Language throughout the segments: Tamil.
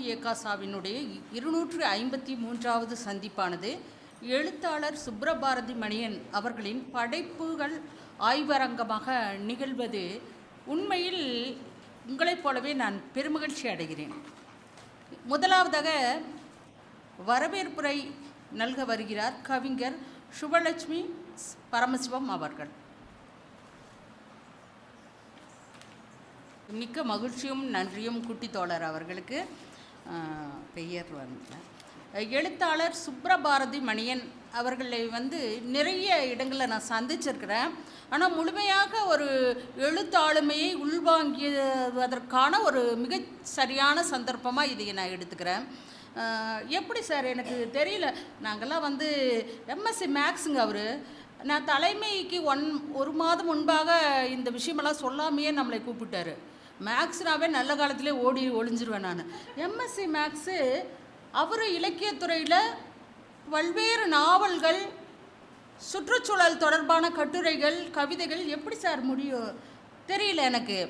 ஏகாசாவினுடைய இருநூற்று ஐம்பத்தி மூன்றாவது சந்திப்பானது எழுத்தாளர் சுப்ரபாரதி மணியன் அவர்களின் படைப்புகள் ஆய்வரங்கமாக நிகழ்வது. உண்மையில் உங்களைப் போலவே நான் பெருமகிழ்ச்சி அடைகிறேன். முதலாவதாக வரவேற்புரை நல்க வருகிறார் கவிஞர் சுபலட்சுமி பரமசிவம் அவர்கள். மிக்க மகிழ்ச்சியும் நன்றியும் குட்டி தோழர் அவர்களுக்கு. பெயர் வந்து எழுத்தாளர் சுப்ரபாரதி மணியன் அவர்களை வந்து நிறைய இடங்களில் நான் சந்திச்சிருக்கிறேன். ஆனால் முழுமையாக ஒரு எழுத்தாளுமையை உள்வாங்கியதற்கான ஒரு மிக சரியான சந்தர்ப்பமாக இதை நான் எடுத்துக்கிறேன். எப்படி சார் எனக்கு தெரியல. நாங்கள்லாம் வந்து எம்எஸ்சி மேக்ஸுங்க அவர். நான் தலைமைக்கு ஒன் ஒரு மாதம் முன்பாக இந்த விஷயமெல்லாம் சொல்லாமையே நம்மளை கூப்பிட்டாரு. மேக்ஸ்னாவே நல்ல காலத்திலே ஓடி ஒளிஞ்சிருவேன் நான். எம்எஸ்சி மேக்ஸு அவர் இலக்கியத்துறையில் பல்வேறு நாவல்கள் சுற்றுச்சூழல் தொடர்பான கட்டுரைகள் கவிதைகள் எப்படி சார் முடியும் தெரியல எனக்கு.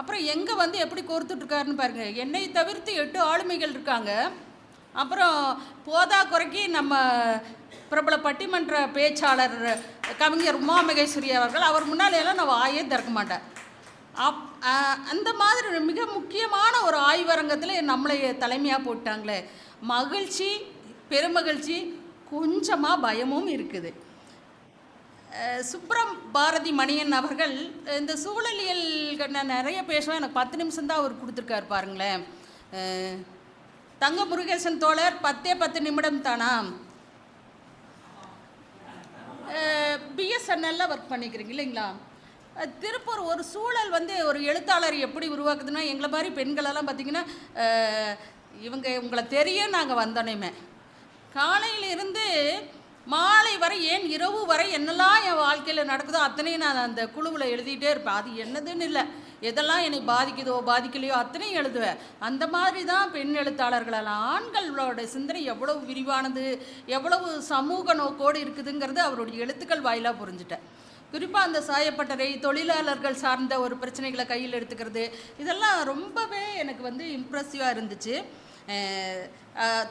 அப்புறம் எங்கே வந்து எப்படி கோர்த்துட்ருக்காருன்னு பாருங்கள் என்னை தவிர்த்து எட்டு ஆளுமைகள் இருக்காங்க. அப்புறம் போதா குறைக்கு நம்ம பிரபல பட்டிமன்ற பேச்சாளர் கவிஞர் உமா மகேஸ்வரி அவர்கள் அவர் முன்னாலேயெல்லாம் நான் வாயே திறக்க மாட்டேன். அப் அந்த மாதிரி ஒரு மிக முக்கியமான ஒரு ஆய்வரங்கத்தில் நம்மளை தலைமையாக போட்டாங்களே. மகிழ்ச்சி பெருமகிழ்ச்சி கொஞ்சமாக பயமும் இருக்குது. சுப்ரம் பாரதி மணியன் அவர்கள் இந்த சூழலியல் நான் நிறைய பேசுவேன் எனக்கு பத்து நிமிஷம்தான் அவர் கொடுத்துருக்காரு பாருங்களேன். தங்க முருகேசன் தோழர் பத்தே பத்து நிமிடம் தானா? பிஎஸ்என்எல்ல ஒர்க் பண்ணிக்கிறீங்க இல்லைங்களா? திருப்பூர் ஒரு சூழல் வந்து ஒரு எழுத்தாளர் எப்படி உருவாக்குதுன்னா எங்களை மாதிரி பெண்களெல்லாம் பார்த்தீங்கன்னா இவங்க உங்களை தெரியும் நாங்கள் வந்தோனையுமே காலையிலிருந்து மாலை வரை ஏன் இரவு வரை என்னெல்லாம் என் வாழ்க்கையில் நடக்குதோ அத்தனையும் நான் அந்த குழுவில் எழுதிட்டே இருப்பேன். அது என்னதுன்னு இல்லை. எதெல்லாம் என்னை பாதிக்குதோ பாதிக்கலையோ அத்தனையும் எழுதுவேன். அந்த மாதிரி தான் பெண் எழுத்தாளர்களெல்லாம் ஆண்களோட சிந்தனை எவ்வளவு விரிவானது எவ்வளவு சமூக நோக்கோடு இருக்குதுங்கிறது அவருடைய எழுத்துக்கள் வாயிலாக புரிஞ்சுட்டேன். குறிப்பாக அந்த சாயப்பட்டறை தொழிலாளர்கள் சார்ந்த ஒரு பிரச்சனைகளை கையில் எடுத்துக்கிறது இதெல்லாம் ரொம்பவே எனக்கு வந்து இம்ப்ரெசிவாக இருந்துச்சு.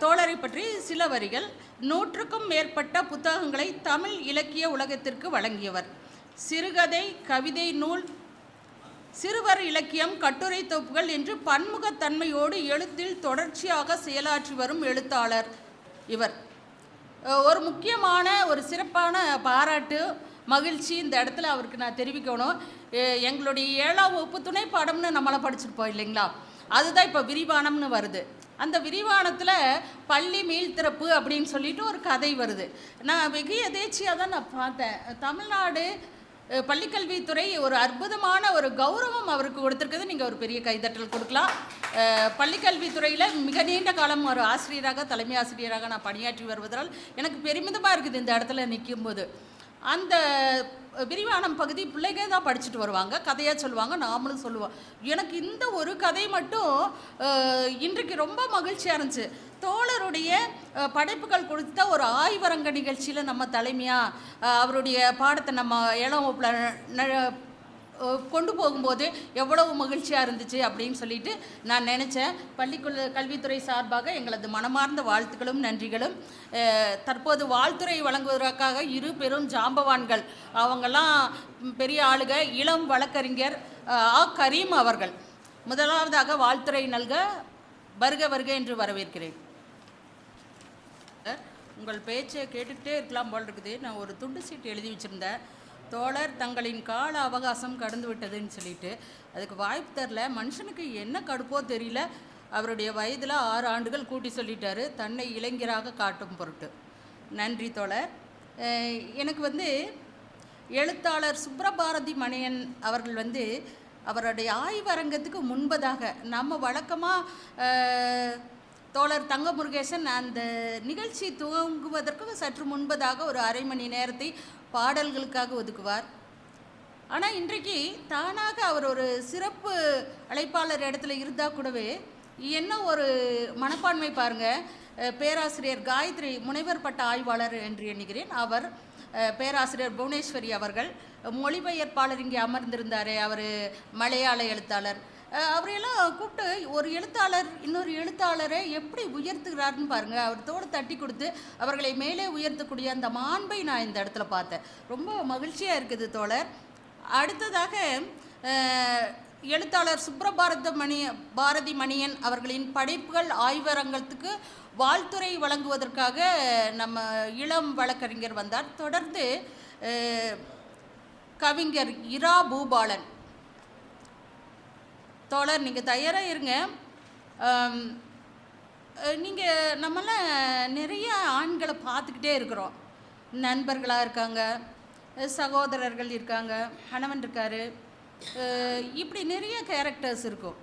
தோழரை பற்றி சில வரிகள். நூற்றுக்கும் மேற்பட்ட புத்தகங்களை தமிழ் இலக்கிய உலகத்திற்கு வழங்கியவர். சிறுகதை கவிதை நூல் சிறுவர் இலக்கியம் கட்டுரை தொகுப்புகள் என்று பன்முகத்தன்மையோடு எழுத்தில் தொடர்ச்சியாக செயலாற்றி வரும் எழுத்தாளர் இவர். ஒரு முக்கியமான ஒரு சிறப்பான பாராட்டு மகிழ்ச்சி இந்த இடத்துல அவருக்கு நான் தெரிவிக்கணும். எங்களுடைய ஏழாம் வகுப்பு துணை பாடம்னு நம்மளாம் படிச்சிருப்போம் இல்லைங்களா? அதுதான் இப்போ விரிவானம்னு வருது. அந்த விரிவானத்தில் பள்ளி மீள் திறப்பு அப்படின்னு சொல்லிட்டு ஒரு கதை வருது. நான் வெகு எதேச்சியாக தான் நான் பார்த்தேன். தமிழ்நாடு பள்ளிக்கல்வித்துறை ஒரு அற்புதமான ஒரு கௌரவம் அவருக்கு கொடுத்துருக்குது. நீங்கள் ஒரு பெரிய கைதட்டல் கொடுக்கலாம். பள்ளிக்கல்வித்துறையில் மிக நீண்ட காலம் ஒரு ஆசிரியராக தலைமை ஆசிரியராக நான் பணியாற்றி வருவதால் எனக்கு பெருமிதமாக இருக்குது இந்த இடத்துல நிற்கும்போது அந்த விரிவானம் பகுதி பிள்ளைங்க தான் படிச்சுட்டு வருவாங்க. கதையாக சொல்லுவாங்க நாமளும் சொல்லுவோம். எனக்கு இந்த ஒரு கதை மட்டும் இன்றைக்கு ரொம்ப மகிழ்ச்சியாக இருந்துச்சு. தோழருடைய படைப்புகள் கொடுத்த ஒரு ஆய்வரங்க நிகழ்ச்சியில் நம்ம தலைமையாக அவருடைய பாடத்தை நம்ம இளம் கொண்டு போகும்போது எவ்வளவு மகிழ்ச்சியாக இருந்துச்சு அப்படின்னு சொல்லிட்டு நான் நினச்சேன். பள்ளிக்குள்ள கல்வித்துறை சார்பாக எங்களது மனமார்ந்த வாழ்த்துக்களும் நன்றிகளும். தற்போது வாழ்த்துறை வழங்குவதற்காக இரு பெரும் ஜாம்பவான்கள் அவங்கெல்லாம் பெரிய ஆளுக இளம் வழக்கறிஞர் ஆ கரீம் அவர்கள். முதலாவதாக வாழ்த்துறை நல்க வருக வருக என்று வரவேற்கிறேன். உங்கள் பேச்சை கேட்டுக்கிட்டே இருக்கலாம் போல் இருக்குது. நான் ஒரு துண்டு சீட்டு எழுதி வச்சுருந்தேன். தோழர் தங்களின் கால அவகாசம் கடந்து விட்டதுன்னு சொல்லிட்டு அதுக்கு வாய்ப்பு தரல. மனுஷனுக்கு என்ன கடுப்போ தெரியல. அவருடைய வயதில் ஆறு ஆண்டுகள் கூட்டி சொல்லிட்டாரு. தன்னை இளைஞராக காட்டும் பொருட்டு. நன்றி தோழர். எனக்கு வந்து எழுத்தாளர் சுப்ரபாரதி மணியன் அவர்கள் வந்து அவருடைய ஆய்வரங்கத்துக்கு முன்பதாக நம்ம வழக்கமாக தோழர் தங்க முருகேசன் அந்த நிகழ்ச்சி துவங்குவதற்கு சற்று முன்பதாக ஒரு அரை மணி நேரத்தை பாடல்களுக்காக ஒதுக்குவார். ஆனால் இன்றைக்கு தானாக அவர் ஒரு சிறப்பு அழைப்பாளர் இடத்துல இருந்தால் கூடவே என்ன ஒரு மனப்பான்மை பாருங்கள் பேராசிரியர் காயத்ரி முனைவர் பட்ட ஆய்வாளர் என்று எண்ணுகிறேன். அவர் பேராசிரியர் புவனேஸ்வரி அவர்கள் மொழிபெயர்ப்பாளர் இங்கே அமர்ந்திருந்தாரே அவர் மலையாள எழுத்தாளர். அவரையெல்லாம் கூப்பிட்டு ஒரு எழுத்தாளர் இன்னொரு எழுத்தாளரை எப்படி உயர்த்துகிறாருன்னு பாருங்கள் அவர் தோடு தட்டி கொடுத்து அவர்களை மேலே உயர்த்தக்கூடிய அந்த மாண்பை நான் இந்த இடத்துல பார்த்தேன். ரொம்ப மகிழ்ச்சியாக இருக்குது தோழர். அடுத்ததாக எழுத்தாளர் சுப்ரபாரத மணி பாரதி மணியன் அவர்களின் படைப்புகள் ஆய்வரங்கத்துக்கு வாழ்த்துறை வழங்குவதற்காக நம்ம இளம் வழக்கறிஞர் வந்தார். தொடர்ந்து கவிஞர் இரா பூபாலன் தோழர் நீங்கள் தயாராக இருங்க. நீங்கள் நம்மளாம் நிறைய ஆண்களை பார்த்துக்கிட்டே இருக்கிறோம். நண்பர்களாக இருக்காங்க சகோதரர்கள் இருக்காங்க கணவன் இருக்கார். இப்படி நிறைய கேரக்டர்ஸ் இருக்கும்.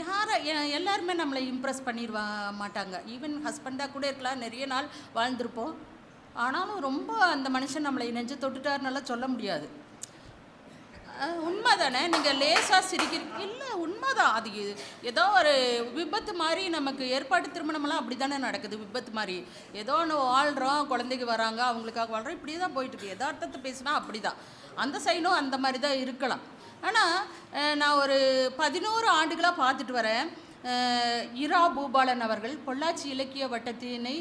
யாரை எல்லாருமே நம்மளை இம்ப்ரெஸ் பண்ணிடுவா மாட்டாங்க. ஈவன் ஹஸ்பண்டாக கூட இருக்கலாம் நிறைய நாள் வாழ்ந்திருப்போம். ஆனாலும் ரொம்ப அந்த மனுஷன் நம்மளை நெஞ்சு தொட்டுட்டாருனால சொல்ல முடியாது. உண்மை தானே நீங்கள் லேசாக சிரிக்கிறீங்க. இல்லை உண்மை தான் அது ஏதோ ஒரு விபத்து மாதிரி நமக்கு ஏற்பாடு திருமணமெல்லாம் அப்படி தானே நடக்குது விபத்து மாதிரி. ஏதோ ஒன்று வாழ்கிறோம் குழந்தைக்கு வராங்க அவங்களுக்காக வாழ்கிறோம் இப்படி தான் போயிட்டுருக்கு. யதார்த்தத்தை பேசினா அப்படி தான் அந்த சைடும் அந்த மாதிரி தான் இருக்கலாம் ஆனால் நான் ஒரு பதினோரு ஆண்டுகளாக பார்த்துட்டு வரேன். இரா பூபாலன் அவர்கள் பொள்ளாச்சி இலக்கிய வட்டத்தினை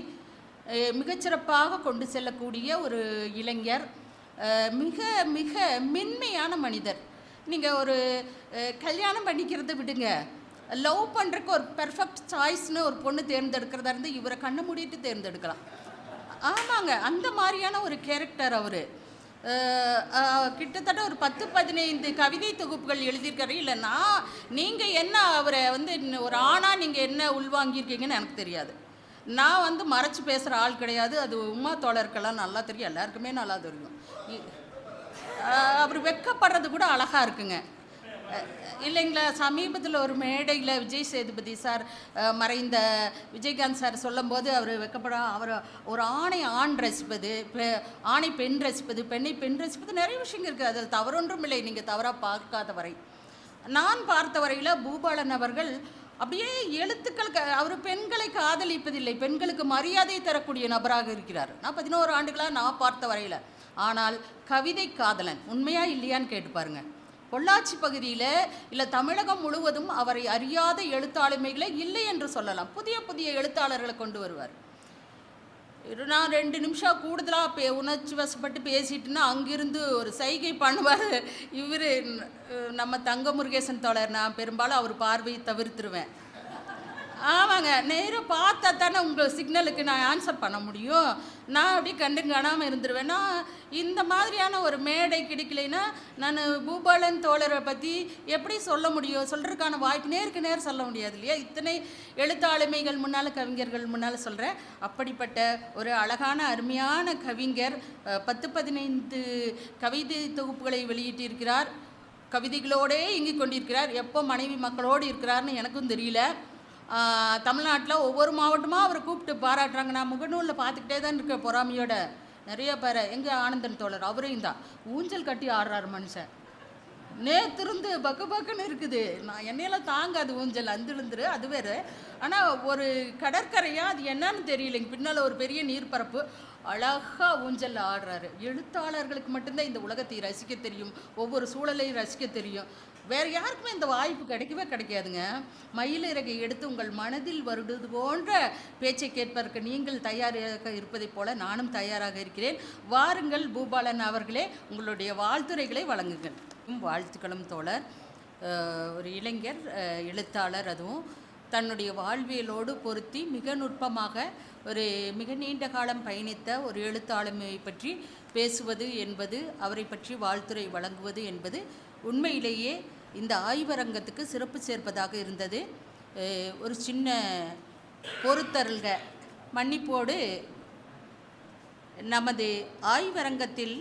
மிகச்சிறப்பாக கொண்டு செல்லக்கூடிய ஒரு இளைஞர். மிக மிக மென்மையான மனிதர். நீங்கள் ஒரு கல்யாணம் பண்ணிக்கிறத விடுங்க. லவ் பண்ணுறக்கு ஒரு பெர்ஃபெக்ட் சாய்ஸ்னு ஒரு பொண்ணு தேர்ந்தெடுக்கிறதா இருந்து இவரை கண்ணை மூடிட்டு தேர்ந்தெடுக்கலாம். ஆமாங்க அந்த மாதிரியான ஒரு கேரக்டர் அவர். கிட்டத்தட்ட ஒரு பத்து பதினைந்து கவிதை தொகுப்புகள் எழுதியிருக்காரு. இல்லைன்னா நீங்கள் என்ன அவரை வந்து ஒரு ஆணாக நீங்கள் என்ன உள்வாங்கியிருக்கீங்கன்னு எனக்கு தெரியாது. நான் வந்து மறைச்சு பேசுகிற ஆள் கிடையாது. அது உமா தோழருக்கெல்லாம் நல்லா தெரியும். எல்லாருக்குமே நல்லா தெரியும். இ- அவர் வெக்கப்படுறது கூட அழகாக இருக்குங்க. இல்லைங்களா? சமீபத்தில் ஒரு மேடையில் விஜய் சேதுபதி சார் மறைந்த விஜயகாந்த் சார் சொல்லும்போது அவர் வெக்கப்பட அவர் ஒரு ஆணை ஆண் ரசிப்பது பெ- ஆணை பெண் ரசிப்பது பெண்ணை பெண் ரசிப்பது நிறைய விஷயங்கள் இருக்குது அதில் தவறொன்றும் இல்லை. நீங்கள் தவறாக பார்க்காத வரை நான் பார்த்த வரையில் பூபாலன் அவர்கள் அப்படியே எழுத்துக்கள் அவர் பெண்களை காதலிப்பதில்லை. பெண்களுக்கு மரியாதை தரக்கூடிய நபராக இருக்கிறார். நான் பதினோரு ஆண்டுகளாக நான் பார்த்த வரையில். ஆனால் கவிதை காதலன் உண்மையா இல்லையான்னு கேட்டு பாருங்க. பொள்ளாச்சி பகுதியில் இல்லை தமிழகம் முழுவதும் அவரை அறியாத எழுத்தாளுமைகளே இல்லை என்று சொல்லலாம். புதிய புதிய எழுத்தாளர்களை கொண்டு வருவார். நான் ரெண்டு நிமிஷம் கூடுதலாக பே உணர்ச்சி வசப்பட்டு பேசிட்டுன்னா அங்கிருந்து ஒரு சைகை பண்ணுவார். இவர் நம்ம தங்க முருகேசன் தோழர். நான் பெரும்பாலும் அவர் பார்வையை தவிர்த்துருவேன். ஆமாங்க. நேராக பார்த்தா தானே உங்கள் சிக்னலுக்கு நான் ஆன்சர் பண்ண முடியும். நான் அப்படி கண்டு காணாமல் இருந்துருவேன்னா இந்த மாதிரியான ஒரு மேடை கிடைக்கலைன்னா நான் பூபாலன் தோழரை பற்றி எப்படி சொல்ல முடியும்? சொல்கிறதுக்கான வாய்ப்பு நேருக்கு நேர் சொல்ல முடியாது இல்லையா? இத்தனை எழுத்தாளுமைகள் முன்னால் கவிஞர்கள் முன்னால் சொல்கிறேன் அப்படிப்பட்ட ஒரு அழகான அருமையான கவிஞர் பத்து பதினைந்து கவிதை தொகுப்புகளை வெளியிட்டிருக்கிறார். கவிதைகளோடே இயங்கிக் கொண்டிருக்கிறார். எப்போ மனைவி மக்களோடு இருக்கிறார்னு எனக்கும் தெரியல. தமிழ்நாட்டில் ஒவ்வொரு மாவட்டமாக அவரை கூப்பிட்டு பாராட்டுறாங்க. நான் முகநூலில் பார்த்துக்கிட்டே தான் இருக்கேன் பொறாமையோட. நிறைய பேர். எங்கள் ஆனந்தன் தோழர்? அவரையும் தான். ஊஞ்சல் கட்டி ஆடுறாரு மனுஷன். நேத்திருந்து பக்கு பக்குன்னு இருக்குது. நான் என்னையெல்லாம் தாங்காது ஊஞ்சல் அந்திழுந்துரு. அது வேறு. ஆனால் ஒரு கடற்கரையாக அது என்னன்னு தெரியலைங்க. பின்னால் ஒரு பெரிய நீர்ப்பரப்பு. அழகாக ஊஞ்சல் ஆடுறாரு. எழுத்தாளர்களுக்கு மட்டும்தான் இந்த உலகத்தை ரசிக்க தெரியும். ஒவ்வொரு சூழலையும் ரசிக்க தெரியும். வேறு யாருக்குமே இந்த வாய்ப்பு கிடைக்கவே கிடைக்காதுங்க. மயிலிறகை எடுத்து உங்கள் மனதில் வருடுவது போன்ற பேச்சை கேட்பதற்கு நீங்கள் தயாராக இருப்பதைப் போல நானும் தயாராக இருக்கிறேன். வாருங்கள் பூபாலன் அவர்களே உங்களுடைய வாழ்த்துரைகளை வழங்குங்கள். வாழ்த்துக்களும் தோழர். ஒரு இளைஞர் எழுத்தாளர் அதுவும். தன்னுடைய வாழ்வியலோடு பொருத்தி மிக நுட்பமாக ஒரு மிக நீண்ட காலம் பயணித்த ஒரு எழுத்தாளுமையை பற்றி பேசுவது என்பது அவரை பற்றி வாழ்த்துரை வழங்குவது என்பது உண்மையிலேயே இந்த ஆய்வரங்கத்துக்கு சிறப்பு சேர்ப்பதாக இருந்தது. ஒரு சின்ன பொறுத்தருள்க மன்னிப்போடு நமது ஆய்வரங்கத்தில்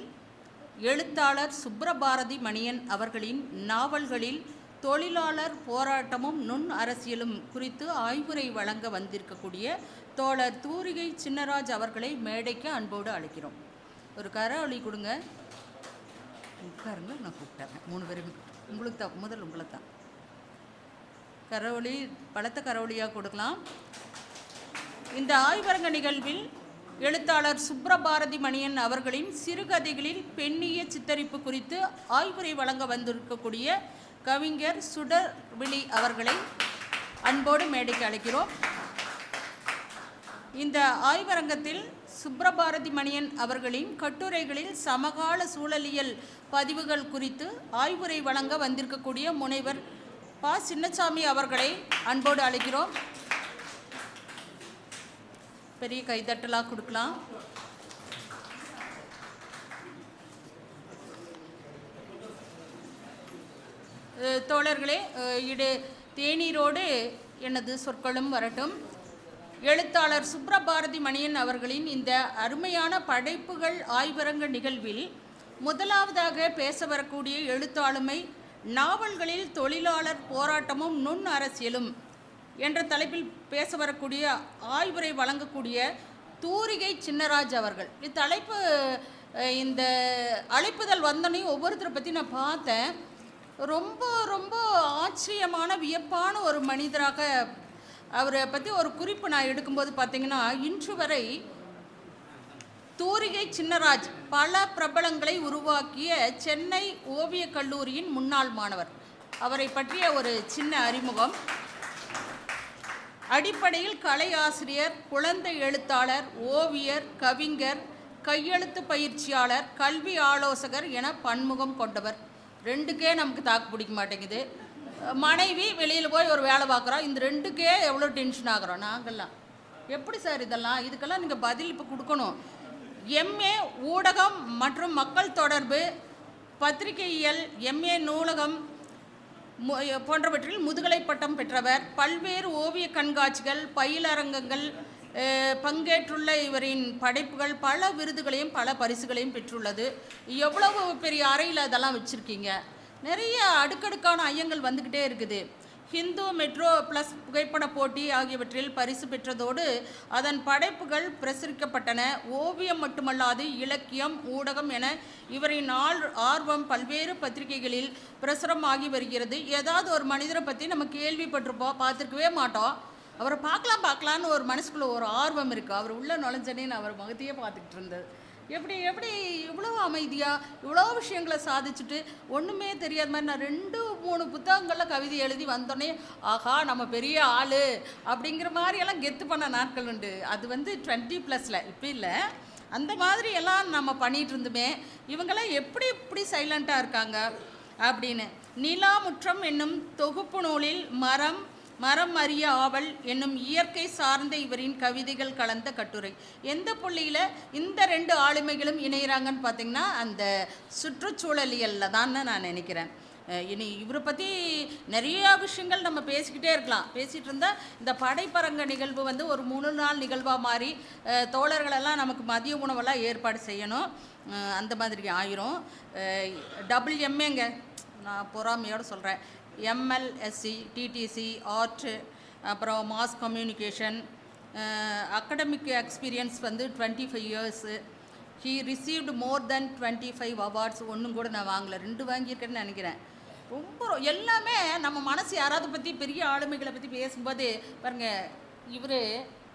எழுத்தாளர் சுப்ரபாரதி மணியன் அவர்களின் நாவல்களில் தொழிலாளர் போராட்டமும் நுண் அரசியலும் குறித்து ஆய்வுரை வழங்க வந்திருக்கக்கூடிய தோழர் தூரிகை சின்னராஜ் அவர்களை மேடைக்கு அன்போடு அழைக்கிறோம். ஒரு கரவொலி கொடுங்க. உட்காருங்க நான் கூப்பிட்டேன் மூணு பேரும் உங்களுக்கு தான் முதல் உங்களை தான் கரவொலி பலத்த கரவொலியாக கொடுக்கலாம். இந்த ஆய்வரங்க நிகழ்வில் எழுத்தாளர் சுப்ரபாரதி மணியன் அவர்களின் சிறுகதைகளில் பெண்ணிய சித்தரிப்பு குறித்து ஆய்வுரை வழங்க வந்திருக்கக்கூடிய கவிஞர் சுடர்விழி அவர்களை அன்போடு மேடைக்கு அழைக்கிறோம். இந்த ஆய்வரங்கத்தில் சுப்ரபாரதி மணியன் அவர்களின் கட்டுரைகளில் சமகால சூழலியல் பதிவுகள் குறித்து ஆய்வுரை வழங்க வந்திருக்கக்கூடிய முனைவர் ப. சின்னசாமி அவர்களை அன்போடு அழைக்கிறோம். பெரிய கைதட்டலாக கொடுக்கலாம். தோழர்களே இடு தேநீரோடு எனது சொற்களும் வரட்டும். எழுத்தாளர் சுப்ரபாரதி மணியன் அவர்களின் இந்த அருமையான படைப்புகள் ஆய்வரங்க நிகழ்வில் முதலாவதாக பேச வரக்கூடிய எழுத்தாளுமை நாவல்களில் தொழிலாளர் போராட்டமும் நுண் அரசியலும் என்ற தலைப்பில் பேச வரக்கூடிய ஆய்வுரை வழங்கக்கூடிய தூரிகை சின்னராஜ் அவர்கள். இத்தலைப்பு இந்த அழைப்புதல் வந்தோடனே ஒவ்வொருத்தரை பற்றி நான் பார்த்தேன். ரொம்ப ரொம்ப ஆச்சரியமான வியப்பான ஒரு மனிதராக அவரை பற்றி ஒரு குறிப்பு நான் எடுக்கும்போது பார்த்தீங்கன்னா இன்று வரை தூரிகை சின்னராஜ் பல பிரபலங்களை உருவாக்கிய சென்னை ஓவியக் கல்லூரியின் முன்னாள் மாணவர். அவரை பற்றிய ஒரு சின்ன அறிமுகம். அடிப்படையில் கலை ஆசிரியர் குழந்தை எழுத்தாளர் ஓவியர் கவிஞர் கையெழுத்து பயிற்சியாளர் கல்வி ஆலோசகர் என பன்முகம் கொண்டவர். ரெண்டுக்கே நமக்கு தாக்கு பிடிக்க மாட்டேங்குது. மனைவி வெளியில் போய் ஒரு வேலை பார்க்குறோம் இந்த ரெண்டுக்கே எவ்வளோ டென்ஷன் ஆகிறோம் நாங்கள்லாம் எப்படி சார் இதெல்லாம்? இதுக்கெல்லாம் நீங்கள் பதில் இப்போ கொடுக்கணும். எம்ஏ ஊடகம் மற்றும் மக்கள் தொடர்பு பத்திரிகையியல் எம்ஏ நூலகம் போன்றவற்றில் முதுகலை பட்டம் பெற்றவர் பல்வேறு ஓவிய கண்காட்சிகள் பயிலரங்கங்கள் பங்கேற்றுள்ள இவரின் படைப்புகள் பல விருதுகளையும் பல பரிசுகளையும் பெற்றுள்ளது. எவ்வளவு பெரிய அறையில் அதெல்லாம் வச்சுருக்கீங்க? நிறைய அடுக்கடுக்கான ஐயங்கள் வந்துக்கிட்டே இருக்குது. ஹிந்து மெட்ரோ ப்ளஸ் புகைப்பட போட்டி ஆகியவற்றில் பரிசு பெற்றதோடு அதன் படைப்புகள் பிரசுரிக்கப்பட்டன. ஓவியம் மட்டுமல்லாது இலக்கியம் ஊடகம் என இவரின் ஆள் ஆர்வம் பல்வேறு பத்திரிகைகளில் பிரசுரமாகி வருகிறது. ஏதாவது ஒரு மனிதரை பற்றி நம்ம கேள்விப்பட்டிருப்போம் பார்த்துருக்கவே மாட்டோம். அவரை பார்க்கலாம் பார்க்கலான்னு ஒரு மனசுக்குள்ள ஒரு ஆர்வம் இருக்குது அவர் உள்ள நுழைஞ்சனே நான் அவர் முகத்தையே பார்த்துக்கிட்டு இருந்தது எப்படி எப்படி இவ்வளோ அமைதியாக இவ்வளோ விஷயங்களை சாதிச்சுட்டு ஒன்றுமே தெரியாத மாதிரி நான் ரெண்டு மூணு புத்தகங்களில் கவிதை எழுதி வந்தோடனே ஆஹா நம்ம பெரிய ஆள் அப்படிங்கிற மாதிரியெல்லாம் கெத்து பண்ண நாட்கள் உண்டு. அது வந்து டுவெண்ட்டி ப்ளஸில் இப்போ இல்லை. அந்த மாதிரி எல்லாம் நம்ம பண்ணிகிட்டு இருந்துமே இவங்கெல்லாம் எப்படி இப்படி சைலண்ட்டாக இருக்காங்க அப்படின்னு. நிலாமுற்றம் என்னும் தொகுப்பு நூலில் மரம் மரம் அறிய ஆவல் என்னும் இயற்கை சார்ந்த இவரின் கவிதைகள் கலந்த கட்டுரை. எந்த புள்ளியில் இந்த ரெண்டு ஆளுமைகளும் இணைகிறாங்கன்னு பார்த்தீங்கன்னா அந்த சுற்றுச்சூழலியலில் தான் நான் நினைக்கிறேன். இனி இவரை பற்றி நிறைய விஷயங்கள் நம்ம பேசிக்கிட்டே இருக்கலாம். பேசிகிட்டு இருந்தால் இந்த படைப்பரங்க நிகழ்வு வந்து ஒரு மூணு நாள் நிகழ்வாக மாறி தோழர்களெல்லாம் நமக்கு மதிய உணவெல்லாம் ஏற்பாடு செய்யணும். அந்த மாதிரி ஆயிரும். டபுள் எம்ஏங்க நான் பொறாமையோடு சொல்கிறேன் எம்எல்எஸ்சி டிடிசி ஆர்ட் அப்புறம் மாஸ் கம்யூனிகேஷன் அகடமிக் எக்ஸ்பீரியன்ஸ் வந்து twenty five years he received more than twenty five awards ஒன்றும் கூட நான் வாங்கலை. ரெண்டு வாங்கியிருக்கேன்னு நினைக்கிறேன். ரொம்ப எல்லாமே நம்ம மனசு யாராவது பற்றி பெரிய ஆளுமைகளை பற்றி பேசும்போது பாருங்கள் இவர்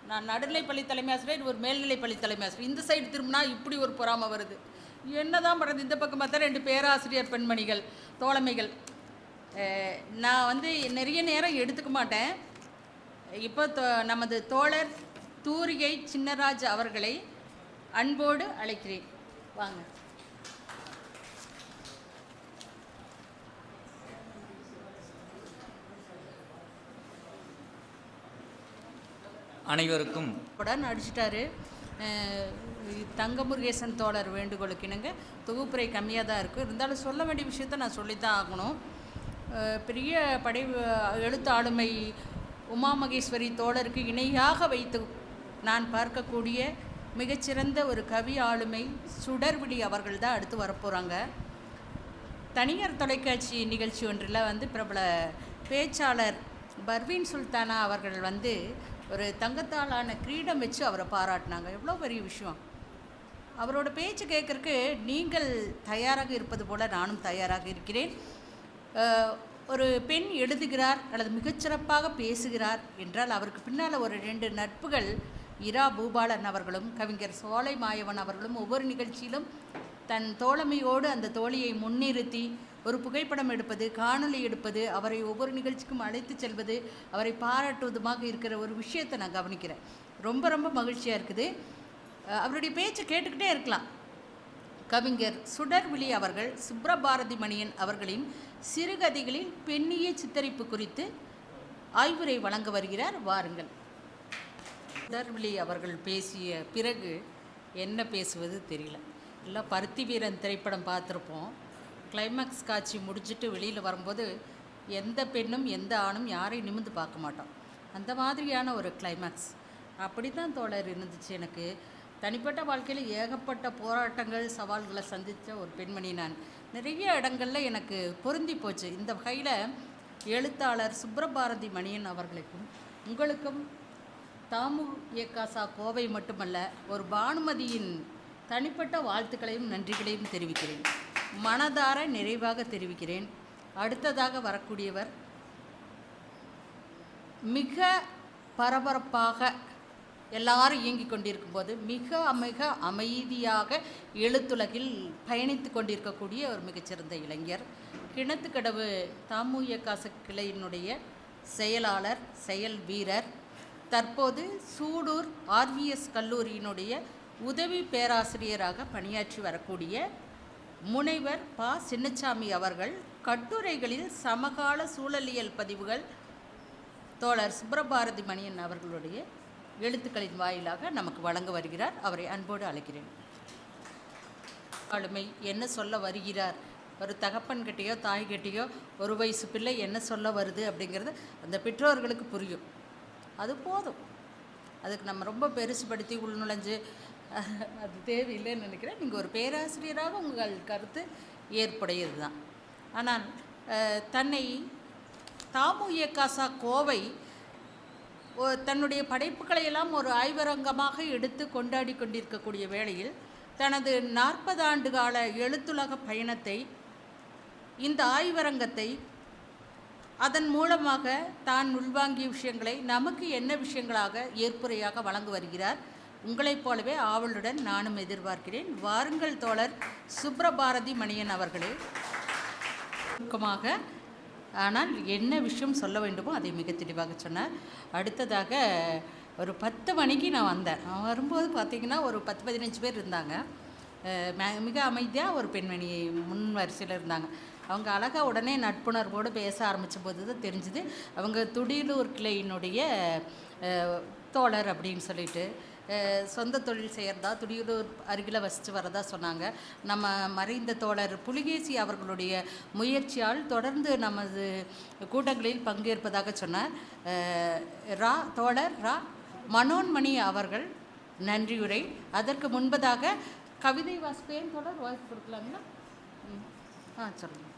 நான் நடுநிலைப்பள்ளி தலைமை ஆசிரியர் இவர் மேல்நிலைப்பள்ளி தலைமை ஆசிரியர். இந்த சைடு திரும்பினா இப்படி ஒரு பொறாமை வருது. என்னதான் பண்ணுறது இந்த பக்கம் பார்த்தா ரெண்டு பேராசிரியர் பெண்மணிகள் தோழமைகள். நான் வந்து நிறைய நேரம் எடுத்துக்க மாட்டேன். இப்போ தோ- நமது தோழர் தூரிகை சின்னராஜ் அவர்களை அன்போடு அழைக்கிறேன். வாங்க. அனைவருக்கும் உடன் அடிச்சிட்டாரு. அஹ் தங்கமுருகேசன் தோழர் வேண்டுகோளுக்கு இணங்க தொகுப்புரை கம்மியாக தான் இருக்குது இருந்தாலும் சொல்ல வேண்டிய விஷயத்த நான் சொல்லித்தான் ஆகணும். அஹ் பெரிய படை எழுத்தாளுமை உமா மகேஸ்வரி தோழருக்கு இணையாக வைத்து நான் பார்க்கக்கூடிய மிகச்சிறந்த ஒரு கவி ஆளுமை சுடர்விழி அவர்கள் தான் அடுத்து வரப்போகிறாங்க தனியார் தொலைக்காட்சி நிகழ்ச்சி ஒன்றில் வந்து பிரபல பேச்சாளர் பர்வீன் சுல்தானா அவர்கள் வந்து ஒரு தங்கத்தாலான கிரீடம் வச்சு அவரை பாராட்டினாங்க. எவ்வளோ பெரிய விஷயம். அவரோட பேச்சு கேட்கறக்கு நீங்கள் தயாராக இருப்பது போல நானும் தயாராக இருக்கிறேன். ஒரு பெண் எழுதுகிறார் அல்லது மிகச்சிறப்பாக பேசுகிறார் என்றால் அவருக்கு பின்னால் ஒரு ரெண்டு நட்புகள் இரா பூபாலன் அவர்களும் கவிஞர் சோலை மாயவன் அவர்களும் ஒவ்வொரு நிகழ்ச்சியிலும் தன் தோழமையோடு அந்த தோழியை முன்னிறுத்தி ஒரு புகைப்படம் எடுப்பது காணொளி எடுப்பது அவரை ஒவ்வொரு நிகழ்ச்சிக்கும் அழைத்து செல்வது அவரை பாராட்டுவதுமாக இருக்கிற ஒரு விஷயத்தை நான் கவனிக்கிறேன். ரொம்ப ரொம்ப மகிழ்ச்சியாக இருக்குது. அவருடைய பேச்சை கேட்டுக்கிட்டே இருக்கலாம். கவிஞர் சுடர்விழி அவர்கள் சுப்ரபாரதி மணியன் அவர்களின் சிறுகதைகளில் பெண்ணிய சித்தரிப்பு குறித்து ஆய்வுரை வழங்க வருகிறார். வாருங்கள். சுடர்விழி அவர்கள் பேசிய பிறகு என்ன பேசுவது தெரியல. இல்லை பருத்தி வீரன் திரைப்படம் பார்த்துருப்போம். கிளைமேக்ஸ் காட்சி முடிச்சுட்டு வெளியில் வரும்போது எந்த பெண்ணும் எந்த ஆணும் யாரையும் நிமிந்து பார்க்க மாட்டோம். அந்த மாதிரியான ஒரு கிளைமேக்ஸ் அப்படி தான் தோழர் இருந்துச்சு எனக்கு. தனிப்பட்ட வாழ்க்கையில் ஏகப்பட்ட போராட்டங்கள் சவால்களை சந்தித்த ஒரு பெண்மணி நான். நிறைய இடங்களில் எனக்கு பொருந்தி போச்சு. இந்த வகையில் எழுத்தாளர் சுப்ரபாரதி மணியன் அவர்களுக்கும் உங்களுக்கும் தாமு ஏகாசா கோவை மட்டுமல்ல ஒரு பானுமதியின் தனிப்பட்ட வாழ்த்துக்களையும் நன்றிகளையும் தெரிவிக்கிறேன். மனதார நிறைவாக தெரிவிக்கிறேன். அடுத்ததாக வரக்கூடியவர் மிக பரபரப்பாக எல்லாரும் இயங்கிக் கொண்டிருக்கும்போது மிக மிக அமைதியாக எழுத்துலகில் பயணித்து கொண்டிருக்கக்கூடிய ஒரு மிகச்சிறந்த இளைஞர். கிணத்துக்கடவு தாமூய காசு கிளையினுடைய செயலாளர் செயல் வீரர். தற்போது சூடூர் ஆர்விஎஸ் கல்லூரியினுடைய உதவி பேராசிரியராக பணியாற்றி வரக்கூடிய முனைவர் ப. சின்னசாமி அவர்கள் கட்டுரைகளில் சமகால சூழலியல் பதிவுகள் தோழர் சுப்ரபாரதி மணியன் அவர்களுடைய எழுத்துக்களின் வாயிலாக நமக்கு வழங்க வருகிறார். அவரை அன்போடு அழைக்கிறேன். ஆளுமை என்ன சொல்ல வருகிறார்? ஒரு தகப்பன்கிட்டேயோ தாய்கிட்டேயோ ஒரு வயசு பிள்ளை என்ன சொல்ல வருது அப்படிங்கிறது அந்த பெற்றோர்களுக்கு புரியும். அது போதும். அதுக்கு நம்ம ரொம்ப பெருசுபடுத்தி உள்நுழைஞ்சு அது தேவையில்லைன்னு நினைக்கிறேன். நீங்கள் ஒரு பேராசிரியராக உங்கள் கருத்து ஏற்புடையது தான் ஆனால் தன்னை தாமு காசா கோவை தன்னுடைய படைப்புகளை எல்லாம் ஒரு ஆய்வரங்கமாக எடுத்து கொண்டாடி கொண்டிருக்கக்கூடிய வேளையில் தனது நாற்பது ஆண்டு கால எழுத்துலக பயணத்தை இந்த ஆய்வரங்கத்தை அதன் மூலமாக தான் உள்வாங்கிய விஷயங்களை நமக்கு என்ன விஷயங்களாக ஏற்புரையாக வழங்க வருகிறார் உங்களைப் போலவே ஆவலுடன் நானும் எதிர்பார்க்கிறேன். வாருங்கள் தோழர் சுப்ரபாரதி மணியன் அவர்களே. சுருக்கமாக ஆனால் என்ன விஷயம் சொல்ல வேண்டுமோ அதை மிக தெளிவாக சொன்னார். அடுத்ததாக ஒரு பத்து மணிக்கு நான் வந்தேன். வரும்போது பார்த்திங்கன்னா ஒரு பத்து பதினஞ்சு பேர் இருந்தாங்க. ம- மிக அமைதியாக ஒரு பெண்மணி முன் வரிசையில் இருந்தாங்க. அவங்க அழகாக உடனே நட்புணர்வோடு பேச ஆரம்பித்த போது தான் தெரிஞ்சுது. அவங்க துடியலூர் கிளையினுடைய தோழர் அப்படின்னு சொல்லிட்டு சொந்த தொழில் செய்கிறதா துடியூர் அருகில் வசித்து வரதா சொன்னாங்க. நம்ம மறைந்த தோழர் புலிகேசி அவர்களுடைய முயற்சியால் தொடர்ந்து நமது கூட்டங்களில் பங்கேற்பதாக சொன்னார். ரா தோழர் ரா மனோன்மணி அவர்கள் நன்றியுரை. அதற்கு முன்பதாக கவிதை வாசிப்பேன் தொடர் வாய்ப்பு கொடுக்கலாங்களா? ம். ஆ சொல்லுங்கள்